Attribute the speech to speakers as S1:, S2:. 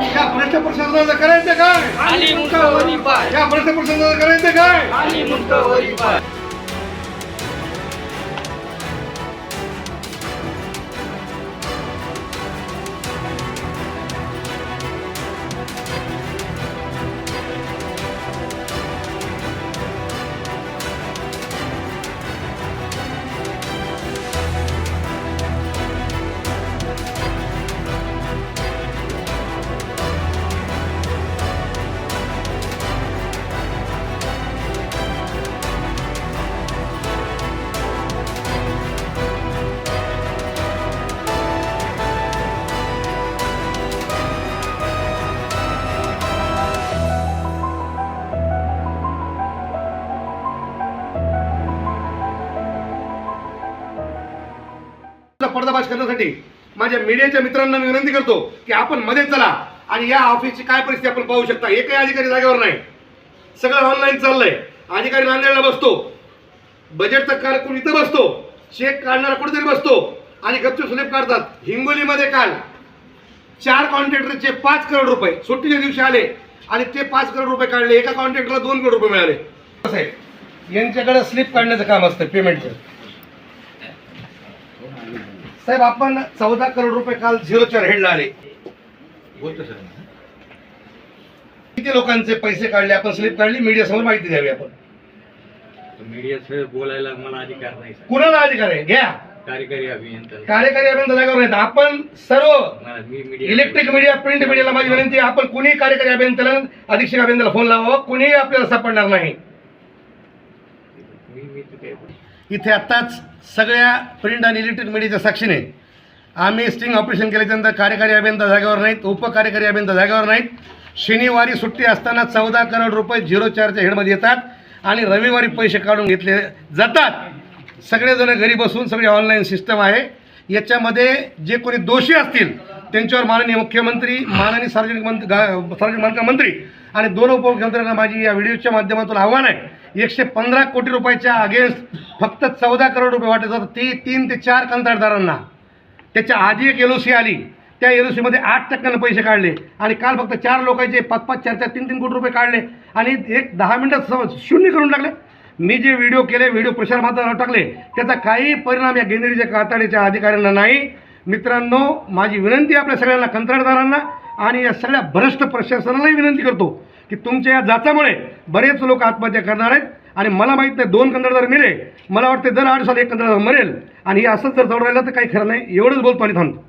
S1: या भ्रष्ट प्रशासनाचं करायचं काय? या भ्रष्ट प्रशासनाचं करायचं काय? पर्दाफाश करण्यासाठी माझ्या मीडियाच्या मित्रांना मी विनंती करतो की आपण मध्ये चला आणि या ऑफिसची काय परिस्थिती आपण पाहू शकता. एकही अधिकारी जागेवर नाही. सगळं ऑनलाईन चाललंय. अधिकारी नांदेडला बसतो. बजेटचा कारकून इथं बसतो. चेक काढणारा कुठेतरी बसतो. आणि गपचूप स्लिप काढतात. हिंगोलीमध्ये काल चार कॉन्ट्रॅक्टरचे पाच करोड रुपये सुट्टीच्या दिवशी आले आणि ते पाच करोड रुपये काढले. एका कॉन्ट्रॅक्टरला दोन करोड रुपये मिळाले. कसं आहे यांच्याकडे स्लिप काढण्याचं काम असतं पेमेंटचं साहेब आपण चौदा करोड रुपये काल झिरोच्या हेडला आले. किती लोकांचे पैसे काढले आपण स्लिप काढली मीडिया समोर माहिती द्यावी आपण.
S2: मीडिया बोलायला मला अधिकार नाही.
S1: कुणाला अधिकार आहे? घ्या.
S2: कार्यकारी अभियंता.
S1: कार्यकारी अभियंता जागेवर आपण सर्व इलेक्ट्रिक मीडिया प्रिंट मीडियाला माझी विनंती आपण कुणी कार्यकारी अभियंत्याला अधीक्षक अभियंत्याला फोन लावावा कुणीही आपल्याला सापडणार नाही.
S2: मी मी तिथे
S1: इथे आत्ताच सगळ्या प्रिंट आणि इलेक्ट्रिक मीडियाच्या साक्षीने आम्ही स्टिंग ऑपरेशन केल्याच्यानंतर कार्यकारी अभियंता जागेवर नाहीत उपकार्यकारी अभियंता जागेवर नाहीत. शनिवारी सुट्टी असताना चौदा करोड रुपये झिरो चारच्या हेडमध्ये येतात आणि रविवारी पैसे काढून घेतले जातात. सगळेजण घरी बसून सगळी ऑनलाईन सिस्टम आहे. याच्यामध्ये जे कोणी दोषी असतील त्यांच्यावर माननीय मुख्यमंत्री माननीय सार्वजनिक मंत्री सार्वजनिक बांधकाम मंत्री आणि दोन उपमुख्यमंत्र्यांना माझी या व्हिडिओच्या माध्यमातून आव्हान आहे. एकशे पंधरा कोटी रुपयाच्या अगेन्स्ट फक्त चौदा करोड रुपये वाटत होतं. ती तीन ते चार कंत्राटदारांना. त्याच्या आधी एक एल ओ सी आली. त्या एल ओ सीमध्ये आठ टक्क्यानं पैसे काढले. आणि काल फक्त चार लोकांचे पाच पाच चार चार तीन तीन कोटी रुपये काढले. आणि एक दहा मिनटात सम- शून्य करून टाकले. मी जे व्हिडिओ केले व्हिडिओ प्रसार माध्यमावर टाकले त्याचा काही परिणाम या गेंदडीच्या काताडीच्या अधिकाऱ्यांना नाही. मित्रांनो माझी विनंती आपल्या सगळ्यांना कंत्राटदारांना आणि या सगळ्या भ्रष्ट प्रशासनालाही विनंती करतो की तुमच्या या जाचामुळे बरेच लोक आत्महत्या करणार आहेत. आणि मला माहीत नाही दोन कंत्राटदार मिळे मला वाटते दर आठ साल एक कंत्राटदार मरेल आणि हे असंच जर जवळ राहिलं तर काही खरं नाही. एवढंच बोलतो आणि थांबतो.